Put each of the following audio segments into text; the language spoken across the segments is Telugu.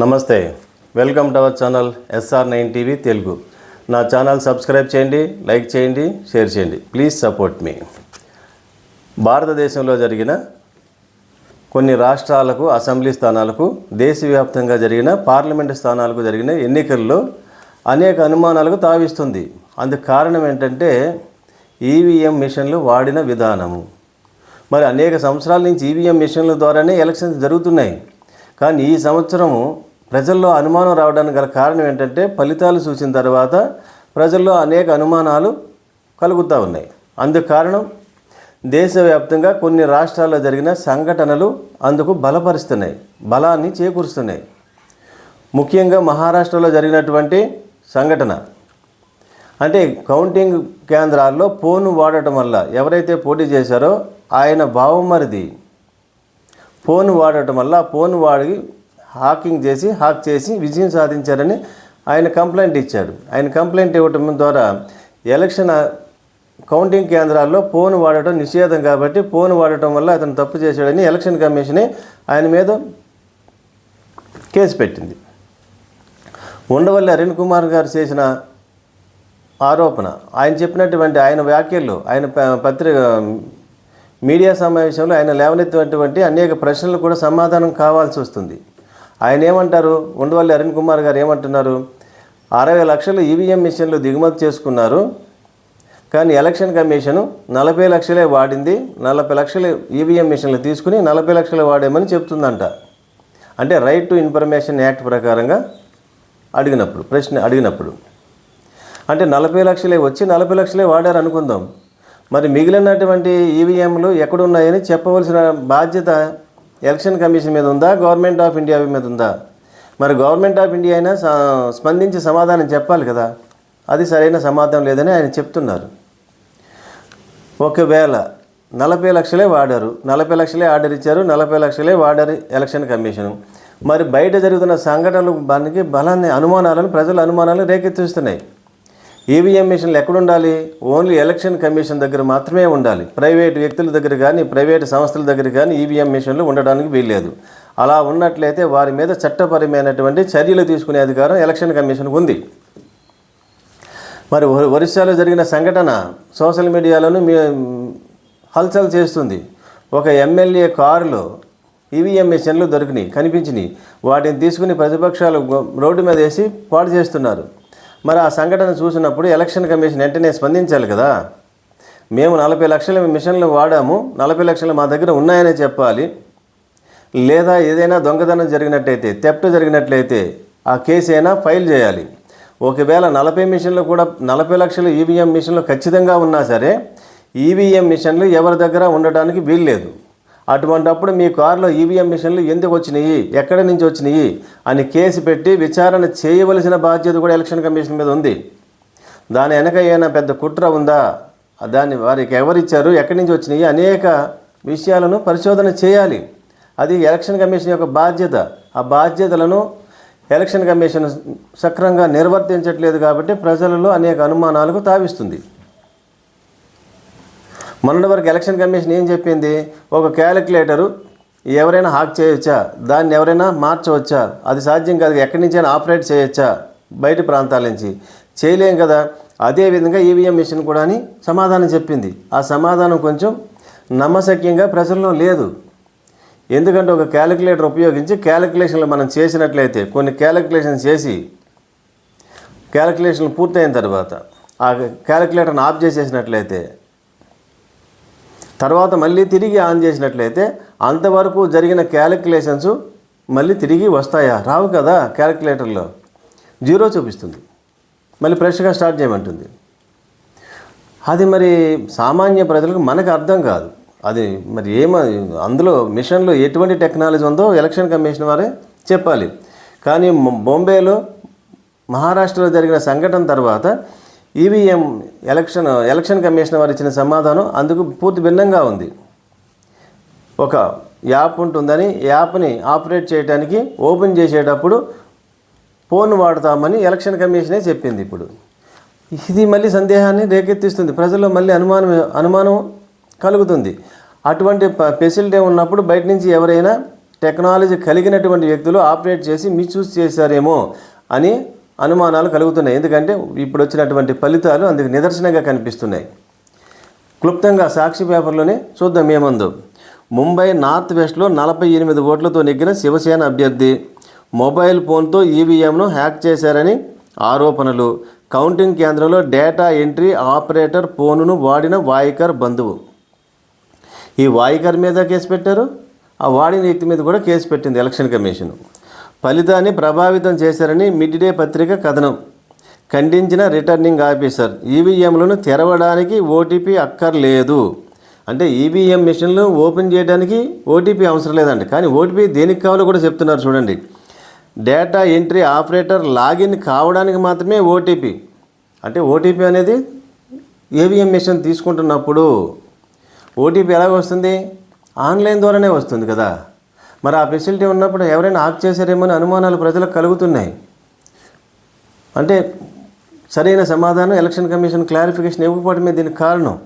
నమస్తే welcome to our channel S R nine TV Telugu. నా ఛానల్ సబ్స్క్రైబ్ చేయండి లైక్ చేయండి షేర్ చేయండి. Please support me. భారతదేశంలో జరిగిన కొన్ని రాష్ట్రాలకు అసెంబ్లీ స్థానాలకు దేశవ్యాప్తంగా జరిగిన పార్లమెంటు స్థానాలకు జరిగిన ఎన్నికల్లో అనేక అనుమానాలకు తావిస్తుంది. అందుకు కారణం ఏంటంటే ఈవీఎం మిషన్లు వాడిన విధానము. మరి అనేక సంవత్సరాల నుంచి ఈవీఎం మిషన్ల ద్వారానే ఎలక్షన్స్ జరుగుతున్నాయి. కానీ ఈ సంవత్సరము ప్రజల్లో అనుమానం రావడానికి గల కారణం ఏంటంటే ఫలితాలు చూసిన తర్వాత ప్రజల్లో అనేక అనుమానాలు కలుగుతూ ఉన్నాయి. అందుకు కారణం దేశవ్యాప్తంగా కొన్ని రాష్ట్రాల్లో జరిగిన సంఘటనలు అందుకు బలపరుస్తున్నాయి బలాన్ని చేకూరుస్తున్నాయి. ముఖ్యంగా మహారాష్ట్రలో జరిగినటువంటి సంఘటన. అంటే కౌంటింగ్ కేంద్రాల్లో ఫోన్ వాడటం వల్ల ఎవరైతే పోటీ చేశారో ఆయన భావమరిది ఫోన్ వాడటం వల్ల ఫోన్ వాడి హాకింగ్ చేసి హాక్ చేసి విజయం సాధించారని ఆయన కంప్లైంట్ ఇచ్చాడు ఆయన కంప్లైంట్ ఇవ్వటం ద్వారా ఎలక్షన్ కౌంటింగ్ కేంద్రాల్లో ఫోన్ వాడటం నిషేధం కాబట్టి ఫోన్ వాడటం వల్ల అతను తప్పు చేశాడని ఎలక్షన్ కమిషనే ఆయన మీద కేసు పెట్టింది. ఉండవల్లి అరుణ్ కుమార్ గారు చేసిన ఆరోపణ ఆయన చెప్పినటువంటి ఆయన వ్యాఖ్యలు ఆయన పత్రిక మీడియా సమావేశంలో ఆయన లేవనెత్తినటువంటి అనేక ప్రశ్నలు కూడా సమాధానం కావాల్సి వస్తుంది. ఆయన ఏమంటారు? ఉండవల్లి అరుణ్ కుమార్ గారు ఏమంటున్నారు? అరవై లక్షలు ఈవీఎం మిషన్లు దిగుమతి చేసుకున్నారు. కానీ ఎలక్షన్ కమిషను నలభై లక్షలే వాడింది. నలభై లక్షలు ఈవీఎం మిషన్లు తీసుకుని నలభై లక్షలు వాడామని చెప్తుందంట. అంటే రైట్ టు ఇన్ఫర్మేషన్ యాక్ట్ ప్రకారంగా అడిగినప్పుడు ప్రశ్న అడిగినప్పుడు. అంటే నలభై లక్షలే వచ్చి నలభై లక్షలే వాడారు అనుకుందాం మరి మిగిలినటువంటి ఈవీఎంలు ఎక్కడున్నాయని చెప్పవలసిన బాధ్యత ఎలక్షన్ కమిషన్ మీద ఉందా? గవర్నమెంట్ ఆఫ్ ఇండియా మీద ఉందా? మరి గవర్నమెంట్ ఆఫ్ ఇండియా అయినా స్పందించి సమాధానం చెప్పాలి కదా? అది సరైన సమాధానం లేదని ఆయన చెప్తున్నారు. ఒకవేళ నలభై లక్షలే వాడారు నలభై లక్షలే ఆర్డర్ ఇచ్చారు నలభై లక్షలే వాడారు ఎలక్షన్ కమిషన్. మరి బయట జరుగుతున్న సంఘటనలు దానికి బలాన్ని అనుమానాలను ప్రజల అనుమానాలను రేకెత్తిస్తున్నాయి. ఈవీఎం మిషన్లు ఎక్కడుండాలి ఓన్లీ ఎలక్షన్ కమిషన్ దగ్గర మాత్రమే ఉండాలి. ప్రైవేట్ వ్యక్తుల దగ్గర కానీ ప్రైవేట్ సంస్థల దగ్గర కానీ ఈవీఎం మిషన్లు ఉండడానికి వీల్లేదు. అలా ఉన్నట్లయితే వారి మీద చట్టపరమైనటువంటి చర్యలు తీసుకునే అధికారం ఎలక్షన్ కమిషన్కు ఉంది. మరి ఒరిస్సాలో జరిగిన సంఘటన సోషల్ మీడియాలోనూ మీ హల్చల్ చేస్తుంది. ఒక ఎమ్మెల్యే కారులో ఈవీఎం మిషన్లు దొరికినాయి కనిపించినాయి. వాటిని తీసుకుని ప్రతిపక్షాలు రోడ్డు మీద వేసి పాడు చేస్తున్నారు. మరి ఆ సంఘటన చూసినప్పుడు ఎలక్షన్ కమిషన్ వెంటనే స్పందించాలి కదా? మేము నలభై లక్షల మిషన్లు వాడాము నలభై లక్షలు మా దగ్గర ఉన్నాయనే చెప్పాలి. లేదా ఏదైనా దొంగతనం జరిగినట్టయితే తెప్ట జరిగినట్లయితే ఆ కేసు అయినా ఫైల్ చేయాలి. ఒకవేళ నలభై మిషన్లు కూడా నలభై లక్షలు ఈవీఎం మిషన్లు ఖచ్చితంగా ఉన్నా సరే ఈవీఎం మిషన్లు ఎవరి దగ్గర ఉండటానికి వీల్లేదు. అటువంటప్పుడు మీ కారులో ఈవీఎం మిషన్లు ఎందుకు వచ్చినాయి? ఎక్కడి నుంచి వచ్చినాయి? అని కేసు పెట్టి విచారణ చేయవలసిన బాధ్యత కూడా ఎలక్షన్ కమిషన్ మీద ఉంది. దాని వెనక ఏమైనా పెద్ద కుట్ర ఉందా? దాన్ని వారికి ఎవరిచ్చారు? ఎక్కడి నుంచి వచ్చినాయి? అనేక విషయాలను పరిశోధన చేయాలి. అది ఎలక్షన్ కమిషన్ యొక్క బాధ్యత. ఆ బాధ్యతలను ఎలక్షన్ కమిషన్ సక్రంగా నిర్వర్తించట్లేదు కాబట్టి ప్రజలలో అనేక అనుమానాలకు తావిస్తుంది. మొన్నటి వరకు ఎలక్షన్ కమిషన్ ఏం చెప్పింది? ఒక క్యాలిక్యులేటరు ఎవరైనా హాక్ చేయొచ్చా? దాన్ని ఎవరైనా మార్చవచ్చా? అది సాధ్యం కాదు. ఎక్కడి నుంచైనా ఆపరేట్ చేయొచ్చా? బయట ప్రాంతాల నుంచి. చేయలేం కదా. అదేవిధంగా ఈవీఎం మిషన్ కూడా అని సమాధానం చెప్పింది. ఆ సమాధానం కొంచెం నమ్మశక్యంగా ప్రజల్లో లేదు. ఎందుకంటే ఒక క్యాలిక్యులేటర్ ఉపయోగించి క్యాలిక్యులేషన్లు మనం చేసినట్లయితే కొన్ని క్యాలిక్యులేషన్ చేసి క్యాలిక్యులేషన్లు పూర్తయిన తర్వాత ఆ క్యాలిక్యులేటర్ని ఆఫ్ చేసేసినట్లయితే తర్వాత మళ్ళీ తిరిగి ఆన్ చేసినట్లయితే అంతవరకు జరిగిన క్యాలిక్యులేషన్స్ మళ్ళీ తిరిగి వస్తాయా? రావు కదా క్యాలిక్యులేటర్లో. జీరో చూపిస్తుంది. మళ్ళీ ఫ్రెష్గా స్టార్ట్ చేయమంటుంది. అది మరి సామాన్య ప్రజలకు మనకు అర్థం కాదు. అది మరి ఏమ అందులో మిషన్లో ఎటువంటి టెక్నాలజీ ఉందో ఎలక్షన్ కమిషన్ వారే చెప్పాలి. కానీ బొంబేలో మహారాష్ట్రలో జరిగిన సంఘటన తర్వాత ఈవీఎం ఎలక్షన్ ఎలక్షన్ కమిషన్ వారు ఇచ్చిన సమాధానం అందుకు పూర్తి భిన్నంగా ఉంది. ఒక యాప్ ఉంటుందని యాప్ని ఆపరేట్ చేయడానికి ఓపెన్ చేసేటప్పుడు ఫోన్ వాడతామని ఎలక్షన్ కమిషనే చెప్పింది ఇప్పుడు. ఇది మళ్ళీ సందేహాన్ని రేకెత్తిస్తుంది. ప్రజల్లో మళ్ళీ అనుమానం అనుమానం కలుగుతుంది. అటువంటి ఫెసిలిటీ ఉన్నప్పుడు బయట నుంచి ఎవరైనా టెక్నాలజీ కలిగినటువంటి వ్యక్తులు ఆపరేట్ చేసి మిస్యూజ్ చేశారేమో అని అనుమానాలు కలుగుతున్నాయి. ఎందుకంటే ఇప్పుడు వచ్చినటువంటి ఫలితాలు అందుకు నిదర్శనంగా కనిపిస్తున్నాయి. క్లుప్తంగా సాక్షి పేపర్లోనే చూద్దాం ఏముందో. ముంబై నార్త్ వెస్ట్లో నలభై ఎనిమిది ఓట్లతో నెగ్గిన శివసేన అభ్యర్థి మొబైల్ ఫోన్తో ఈవీఎంను హ్యాక్ చేశారని ఆరోపణలు. కౌంటింగ్ కేంద్రంలో డేటా ఎంట్రీ ఆపరేటర్ ఫోనును వాడిన వాయికర్ బంధువు. ఈ వాయికర్ మీద కేసు పెట్టారు. ఆ వాడిన వ్యక్తి మీద కూడా కేసు పెట్టింది ఎలక్షన్ కమిషన్. ఫలితాన్ని ప్రభావితం చేశారని మిడ్ డే పత్రిక కథనం. ఖండించిన రిటర్నింగ్ ఆఫీసర్ ఈవీఎంలను తెరవడానికి ఓటీపీ అక్కర్లేదు. అంటే ఈవీఎం మిషన్లు ఓపెన్ చేయడానికి ఓటీపీ అవసరం లేదండి కానీ ఓటీపీ దేనికి కావాలో కూడా చెప్తున్నారు చూడండి. డేటా ఎంట్రీ ఆపరేటర్ లాగిన్ కావడానికి మాత్రమే ఓటీపీ అంటే ఓటీపీ అనేది ఏవిఎం మిషన్ తీసుకుంటున్నప్పుడు ఓటీపీ ఎలాగ వస్తుంది? ఆన్లైన్ ద్వారానే వస్తుంది కదా. మరి ఆ ఫెసిలిటీ ఉన్నప్పుడు ఎవరైనా ఆఫ్ చేశారేమో అని అనుమానాలు ప్రజలకు కలుగుతున్నాయి. అంటే సరైన సమాధానం ఎలక్షన్ కమిషన్ క్లారిఫికేషన్ ఇవ్వకపోవడమే దీనికి కారణం.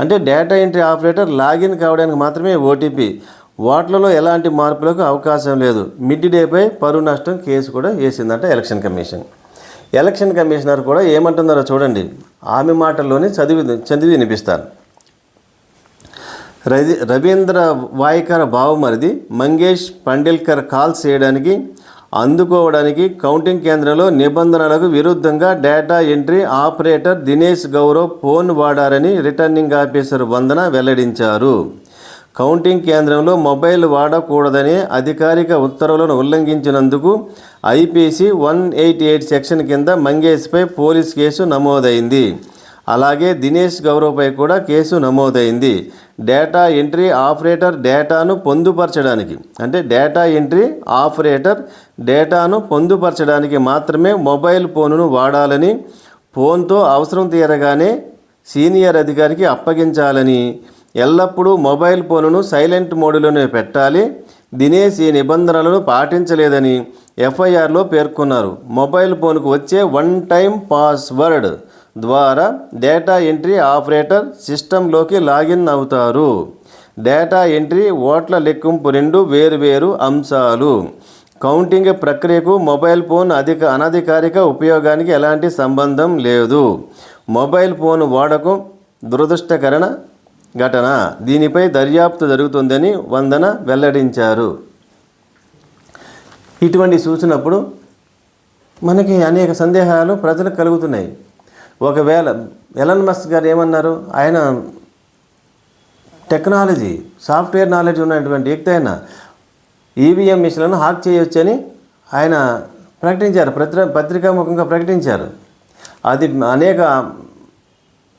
అంటే డేటా ఎంట్రీ ఆపరేటర్ లాగిన్ కావడానికి మాత్రమే ఓటీపీ ఓట్లలో ఎలాంటి మార్పులకు అవకాశం లేదు. మిడ్ డేపై పరువు నష్టం కేసు కూడా వేసిందంట ఎలక్షన్ కమిషన్. ఎలక్షన్ కమిషనర్ కూడా ఏమంటున్నారో చూడండి. ఆమె మాటల్లోనే చదివి చదివి వినిపిస్తాను. రవి రవీంద్ర వాయికర్ బావమరిది మంగేష్ పండిల్కర్ కాల్ చేయడానికి అందుకోవడానికి కౌంటింగ్ కేంద్రంలో నిబంధనలకు విరుద్ధంగా data entry operator Dinesh Gaurav phone వాడారని returning officer Vandana వెల్లడించారు. కౌంటింగ్ కేంద్రంలో మొబైల్ వాడకూడదనే అధికారిక ఉత్తర్వులను ఉల్లంఘించినందుకు IPC one eighty eight section కింద మంగేష్పై పోలీస్ కేసు నమోదైంది. అలాగే దినేష్ గౌరవ్పై కూడా కేసు నమోదైంది. డేటా ఎంట్రీ ఆపరేటర్ డేటాను పొందుపరచడానికి. అంటే డేటా ఎంట్రీ ఆపరేటర్ డేటాను పొందుపరచడానికి మాత్రమే మొబైల్ ఫోనును వాడాలని ఫోన్తో అవసరం తీరగానే సీనియర్ అధికారికి అప్పగించాలని ఎల్లప్పుడూ మొబైల్ ఫోనును సైలెంట్ మోడ్లోనే పెట్టాలి దినేష్ ఈ నిబంధనలను పాటించలేదని ఎఫ్ఐఆర్లో పేర్కొన్నారు. మొబైల్ ఫోన్కు వచ్చే వన్ టైం పాస్వర్డ్. ద్వారా డేటా ఎంట్రీ ఆపరేటర్ సిస్టంలోకి లాగిన్ అవుతారు. డేటా ఎంట్రీ ఓట్ల లెక్కింపు రెండు వేరువేరు అంశాలు. కౌంటింగ్ ప్రక్రియకు మొబైల్ ఫోన్ అధిక అనధికారిక ఉపయోగానికి ఎలాంటి సంబంధం లేదు. మొబైల్ ఫోన్ వాడకం దురదృష్టకరణ ఘటన. దీనిపై దర్యాప్తు జరుగుతుందని వందన వెల్లడించారు. ఇటువంటి చూసినప్పుడు మనకి అనేక సందేహాలు ప్రజలకు కలుగుతున్నాయి. ఒకవేళ ఎలన్ మస్క్ గారు ఏమన్నారు? ఆయన టెక్నాలజీ సాఫ్ట్వేర్ నాలెడ్జ్ ఉన్నటువంటి వ్యక్తి ఆయన ఈవీఎం మిషన్లను హాక్ చేయొచ్చని ఆయన ప్రకటించారు. పత్ర పత్రికాముఖంగా ప్రకటించారు. అది అనేక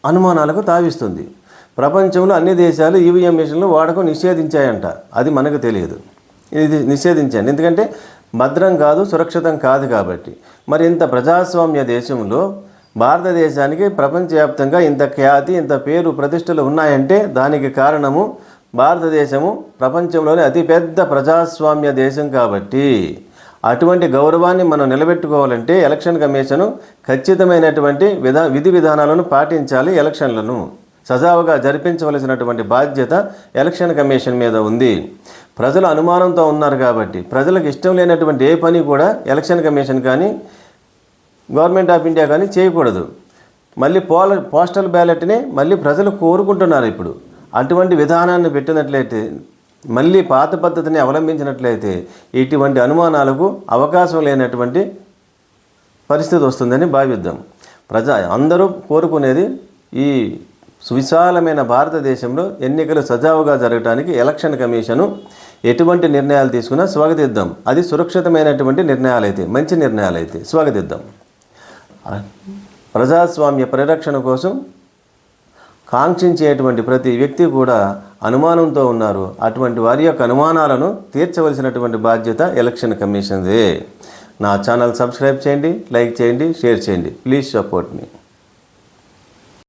అనుమానాలకు తావిస్తుంది. ప్రపంచంలో అన్ని దేశాలు ఈవీఎం మిషన్లు వాడకం నిషేధించాయంట. అది మనకు తెలియదు. ఇది నిషేధించాను ఎందుకంటే భద్రం కాదు సురక్షితం కాదు కాబట్టి. మరి ఇంత ప్రజాస్వామ్య దేశంలో భారతదేశానికి ప్రపంచవ్యాప్తంగా ఇంత ఖ్యాతి ఇంత పేరు ప్రతిష్టలు ఉన్నాయంటే దానికి కారణము భారతదేశము ప్రపంచంలోనే అతిపెద్ద ప్రజాస్వామ్య దేశం కాబట్టి. అటువంటి గౌరవాన్ని మనం నిలబెట్టుకోవాలంటే ఎలక్షన్ కమిషను ఖచ్చితమైనటువంటి విధా విధి విధానాలను పాటించాలి ఎలక్షన్లను. సజావుగా జరిపించవలసినటువంటి బాధ్యత ఎలక్షన్ కమిషన్ మీద ఉంది. ప్రజలు అనుమానంతో ఉన్నారు కాబట్టి ప్రజలకు ఇష్టం లేనటువంటి ఏ పని కూడా ఎలక్షన్ కమిషన్ కానీ గవర్నమెంట్ ఆఫ్ ఇండియా కానీ చేయకూడదు. మళ్ళీ పోల పోస్టల్ బ్యాలెట్ని మళ్ళీ ప్రజలు కోరుకుంటున్నారు ఇప్పుడు. అటువంటి విధానాన్ని పెట్టినట్లయితే మళ్ళీ పాత పద్ధతిని అవలంబించినట్లయితే ఇటువంటి అనుమానాలకు అవకాశం లేనటువంటి పరిస్థితి వస్తుందని భావిద్దాం. ప్రజా అందరూ కోరుకునేది ఈ సువిశాలమైన భారతదేశంలో ఎన్నికలు సజావుగా జరగడానికి ఎలక్షన్ కమిషను ఎటువంటి నిర్ణయాలు తీసుకున్నా స్వాగతిద్దాం. అది సురక్షితమైనటువంటి నిర్ణయాలు అయితే మంచి నిర్ణయాలు అయితే స్వాగతిద్దాం. ప్రజాస్వామ్య పరిరక్షణ కోసం కాంక్షించేటువంటి ప్రతి వ్యక్తి కూడా అనుమానంతో ఉన్నారు. అటువంటి వారి యొక్క అనుమానాలను తీర్చవలసినటువంటి బాధ్యత ఎలక్షన్ కమిషన్దే. నా ఛానల్ సబ్స్క్రైబ్ చేయండి లైక్ చేయండి షేర్ చేయండి. Please support me.